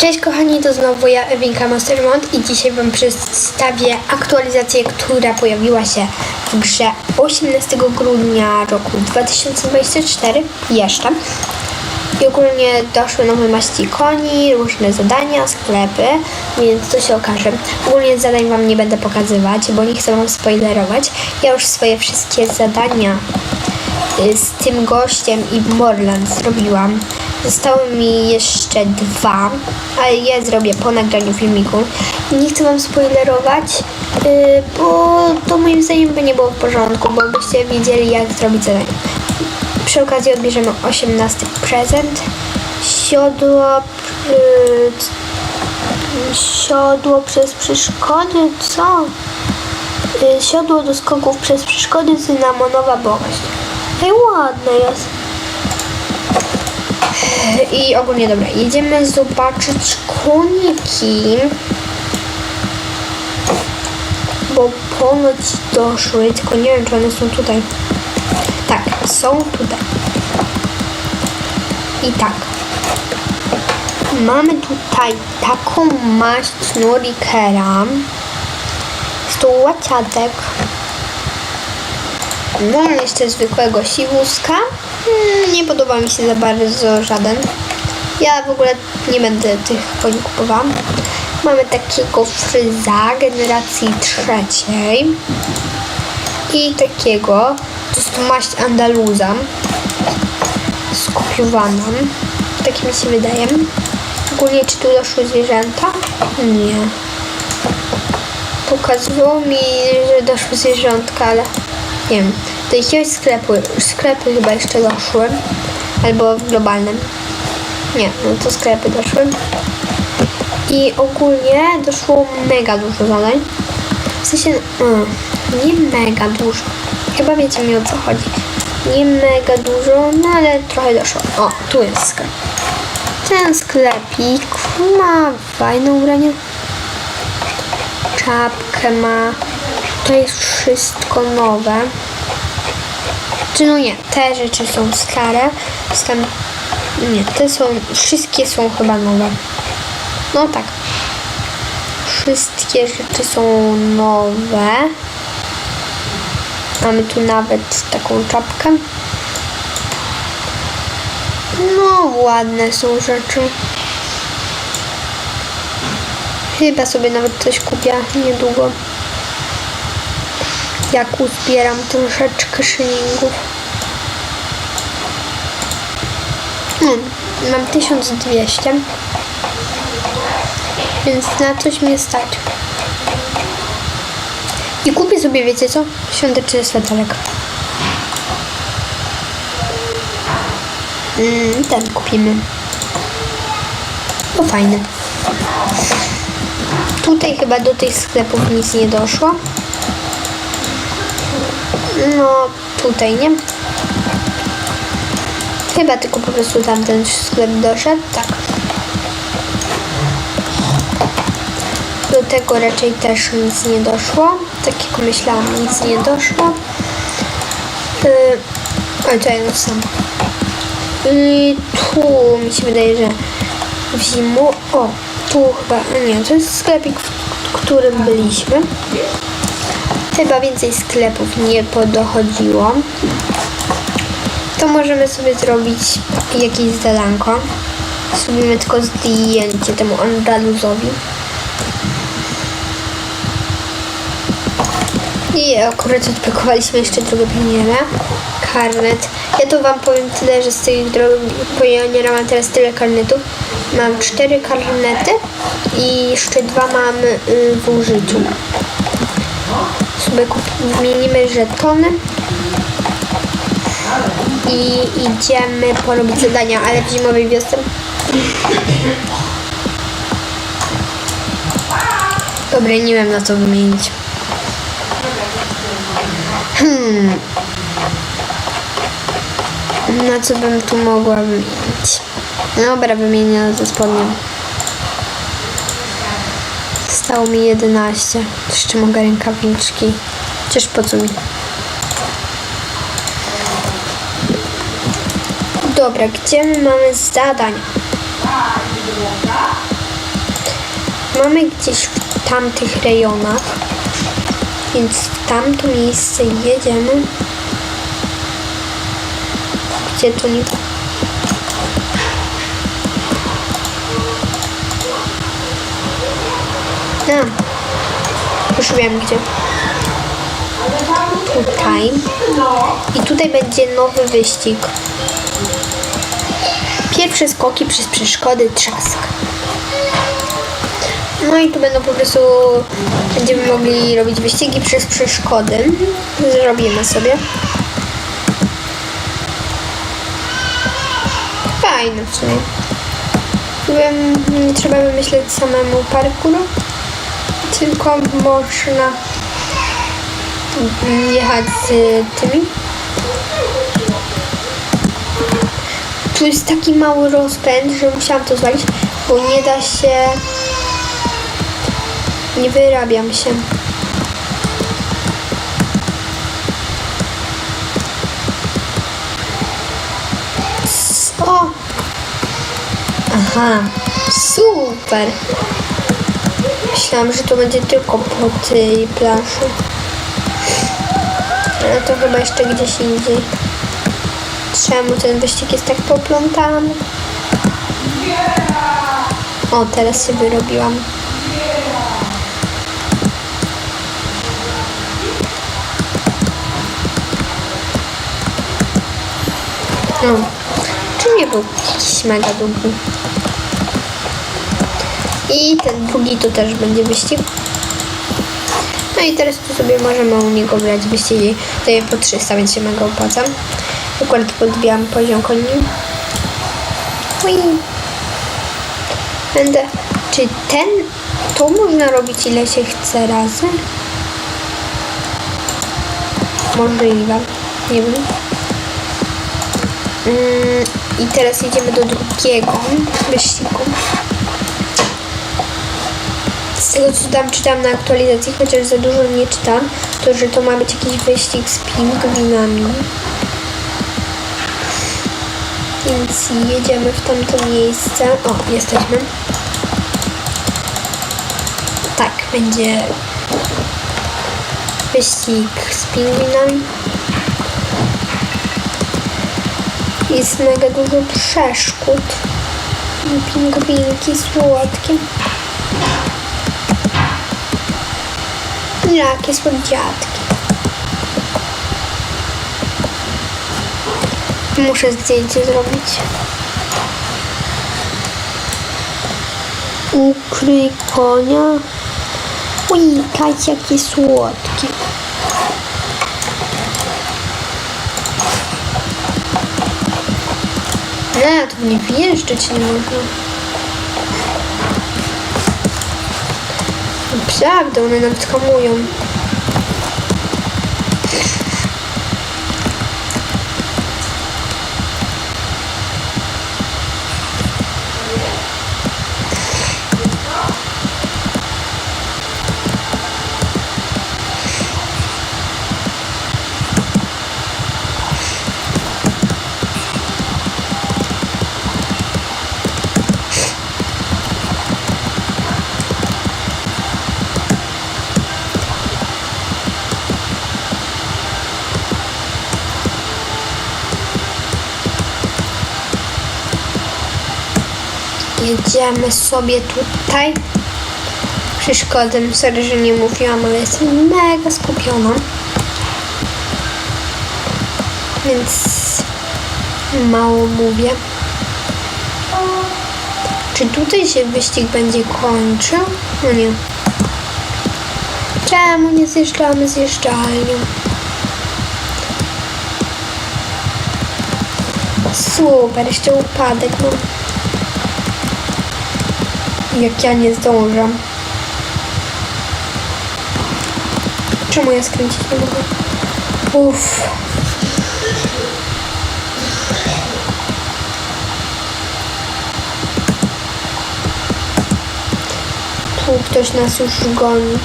Cześć kochani, to znowu ja, Ewinka Mastermont i dzisiaj Wam przedstawię aktualizację, która pojawiła się w grze 18 grudnia roku 2024 jeszcze. I ogólnie doszły nowe maści koni, różne zadania, sklepy, więc to się okaże. Ogólnie zadań Wam nie będę pokazywać, bo nie chcę Wam spoilerować. Ja już swoje wszystkie zadania z tym gościem i Morland zrobiłam. Zostały mi jeszcze dwa, ale je zrobię po nagraniu filmiku. Nie chcę Wam spoilerować, y, bo to moim zdaniem by nie było w porządku, bo byście wiedzieli jak zrobić zadanie. Przy okazji odbierzemy 18 prezent. Siodło, siodło przez przeszkody, co? Y, siodło do skoków przez przeszkody, cynamonowa bochść. Ej, ładne jest. I ogólnie dobra, jedziemy zobaczyć koniki. Bo ponoć doszły, tylko nie wiem czy one są tutaj. Tak, są tutaj. I tak. Mamy tutaj taką maść Norikera. Z tu łaciatek. Mam jeszcze zwykłego siwuska. Mm, Nie podoba mi się za bardzo żaden. Ja w ogóle nie będę tych koni kupowała. Mamy takiego fryza generacji trzeciej. I takiego, to jest maść Andaluza. Skopiowana. Tak mi się wydaje. Ogólnie czy tu doszły zwierzęta? Nie. Pokazywało mi, że doszły zwierzątka, ale nie wiem. Do jakiegoś sklepu, sklepy chyba jeszcze doszły. Albo w globalnym. Nie, no to sklepy doszły. I ogólnie doszło mega dużo zadań. W sensie, mm, nie mega dużo. Chyba wiecie mi o co chodzi. Nie mega dużo, no ale trochę doszło. O, tu jest sklep. Ten sklepik ma fajne ubrania. Czapkę ma. To jest wszystko nowe. Czy no nie, te rzeczy są stare. Nie, te są, wszystkie są chyba nowe. No tak. Wszystkie rzeczy są nowe. Mamy tu nawet taką czapkę. No, ładne są rzeczy. Chyba sobie nawet coś kupię niedługo. Jak uzbieram troszeczkę szylingów. Hmm, mam 1200. Więc na coś mnie stać. I kupię sobie, wiecie co? Świąteczny sweterek. Mm, ten kupimy. To fajny. Tutaj chyba do tych sklepów nic nie doszło. No, tutaj nie. Chyba tylko po prostu tamten sklep doszedł. Tak. Do tego raczej też nic nie doszło. Tak jak myślałam, nic nie doszło. Yy, oj, to sam. I tu mi się wydaje, że w zimu. O, tu chyba. Nie, to jest sklepik, w którym byliśmy. Chyba więcej sklepów nie podochodziło. To możemy sobie zrobić jakieś zadanko. Zrobimy tylko zdjęcie temu Andaluzowi. I akurat odpakowaliśmy jeszcze drugą pionierę. Karnet. Ja tu wam powiem tyle, że z tej drogi pioniera mam teraz tyle karnetów. Mam cztery karnety i jeszcze dwa mam y, w użyciu. Sobie zmienimy żetony. I idziemy porobić zadania, ale w zimowej wiosce. Dobra, nie wiem na co wymienić. Hmm. Na co bym tu mogła wymienić? Dobra, wymienię ze spodniem. Stało mi 11. Jeszcze mogę rękawiczki. Chociaż po co mi? Dobra, gdzie my mamy zadania? mamy gdzieś w tamtych rejonach, więc w tamto miejsce jedziemy. Gdzie to nie... A, już wiem gdzie. Tutaj. I tutaj będzie nowy wyścig. Pierwsze skoki przez przeszkody trzask. No i tu będą po prostu, będziemy mogli robić wyścigi przez przeszkody. Zrobimy sobie. Fajne w sumie. Bym, nie trzeba wymyśleć samemu parkouru, tylko można jechać z tymi. Tu jest taki mały rozpęd, że musiałam to zwalić, bo nie da się. Nie wyrabiam się. O! Aha, super! Myślałam, że to będzie tylko po tej plaży. Ale to chyba jeszcze gdzieś indziej. Czemu ten wyścig jest tak poplątany? O, teraz się wyrobiłam. No, czy nie był jakiś mega długi? I ten drugi to też będzie wyścig. No i teraz tu sobie możemy u niego brać wyścigi. Daję po 300, więc się mega opłacam. Akurat podbijam poziom koni. Ui. Będę... Czy ten... To można robić ile się chce razy? Możliwe. Nie wiem. Mm, I teraz jedziemy do drugiego wyścigu. Z tego co tam czytam na aktualizacji, chociaż za dużo nie czytam, to że to ma być jakiś wyścig z pingwinami. Więc jedziemy w tamto miejsce. O, jesteśmy. Tak, będzie wyścig z pingwinami. Jest mega dużo przeszkód. Pingwinki słodkie. Jakie słodziatki. Muszę zdjęcie zrobić. Ukryj konia. Kać, jakie słodkie. Nie, tu nie wjeżdżać nie można. Naprawdę, one nawet hamują. Jedziemy sobie tutaj. Przeszkodem, sorry, że nie mówiłam, ale jestem mega skupiona. Więc mało mówię. Czy tutaj się wyścig będzie kończył? No nie. Czemu nie zjeżdżamy zjeżdżalnią? Super, jeszcze upadek mam. Jak ja nie zdążam. Czemu ja skręcić nie mogę? Uff. Tu ktoś nas już goni.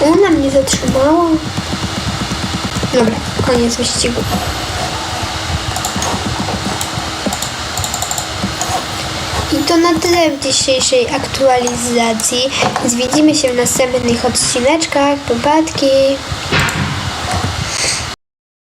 Ona mnie zatrzymała. Dobra, koniec wyścigu. I to na tyle w dzisiejszej aktualizacji. Widzimy się w następnych odcineczkach. Popadki!